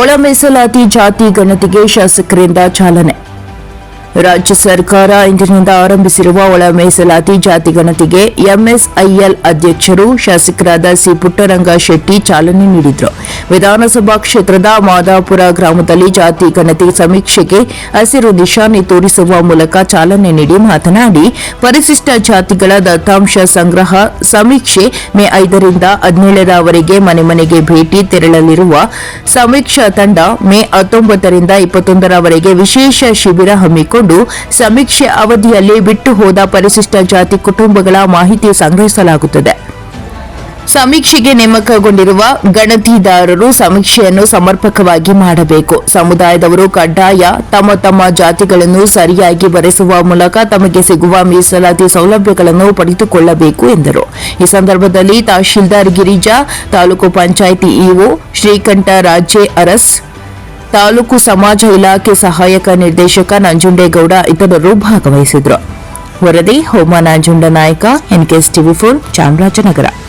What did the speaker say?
ಒಳ ಮೀಸಲಾತಿ ಜಾತಿ ಗಣತಿಗೆ ಶಾಸಕರಿಂದ ಚಾಲನೆ. ರಾಜ್ಯ ಸರ್ಕಾರ ಇಂದಿನಿಂದ ಆರಂಭಿಸಿರುವ ಒಳ ಮೀಸಲಾತಿ ಜಾತಿ ಗಣತಿಗೆ ಎಂಎಸ್ಐಎಲ್ ಅಧ್ಯಕ್ಷರು ಶಾಸಕರಾದ ಸಿ ಪುಟ್ಟರಂಗ ಶೆಟ್ಟಿ ಚಾಲನೆ ನೀಡಿದರು. ವಿಧಾನಸಭಾ ಕ್ಷೇತ್ರದ ಮಾದಾಪುರ ಗ್ರಾಮದಲ್ಲಿ ಜಾತಿ ಗಣತಿ ಸಮೀಕ್ಷೆಗೆ ಹಸಿರು ನಿಶಾನೆ ತೋರಿಸುವ ಮೂಲಕ ಚಾಲನೆ ನೀಡಿ ಮಾತನಾಡಿ, ಪರಿಶಿಷ್ಟ ಜಾತಿಗಳ ದತ್ತಾಂಶ ಸಂಗ್ರಹ ಸಮೀಕ್ಷೆ ಮೇ ಐದರಿಂದ ಹದಿನೇಳರವರೆಗೆ ಮನೆ ಮನೆಗೆ ಭೇಟಿ ತೆರಳಲಿರುವ ಸಮೀಕ್ಷಾ ತಂಡ ಮೇ ಹತ್ತೊಂಬತ್ತರಿಂದ ಇಪ್ಪತ್ತೊಂದರವರೆಗೆ ವಿಶೇಷ ಶಿಬಿರ ಹಮ್ಮಿಕೊಂಡು ಸಮೀಕ್ಷೆ ಅವಧಿಯಲ್ಲಿ ಬಿಟ್ಟು ಹೋದ ಪರಿಶಿಷ್ಟ ಜಾತಿ ಕುಟುಂಬಗಳ ಮಾಹಿತಿ ಸಂಗ್ರಹಿಸಲಾಗುತ್ತದೆ. ಸಮೀಕ್ಷೆಗೆ ನೇಮಕಗೊಂಡಿರುವ ಗಣತಿದಾರರು ಸಮೀಕ್ಷೆಯನ್ನು ಸಮರ್ಪಕವಾಗಿ ಮಾಡಬೇಕು. ಸಮುದಾಯದವರು ಕಡ್ಡಾಯ ತಮ್ಮ ತಮ್ಮ ಜಾತಿಗಳನ್ನು ಸರಿಯಾಗಿ ಬರೆಸುವ ಮೂಲಕ ತಮಗೆ ಸಿಗುವ ಮೀಸಲಾತಿ ಸೌಲಭ್ಯಗಳನ್ನು ಪಡೆದುಕೊಳ್ಳಬೇಕು ಎಂದರು. ಈ ಸಂದರ್ಭದಲ್ಲಿ ತಹಶೀಲ್ದಾರ್ ಗಿರಿಜಾ, ತಾಲೂಕು ಪಂಚಾಯಿತಿ ಇಒ ಶ್ರೀಕಂಠ ರಾಜೆ ಅರಸ್, ತಾಲೂಕು ಸಮಾಜ ಇಲಾಖೆ ಸಹಾಯಕ ನಿರ್ದೇಶಕ ನಂಜುಂಡೇಗೌಡ ಇತರರು ಭಾಗವಹಿಸಿದರು ವರದಿ, ಹೋಮ, ನಂಜುಂಡ ನಾಯಕ ಎನ್ಕೆಎಸ್ ಟಿವಿ ಫೋರ್ ಚಾಮರಾಜನಗರ.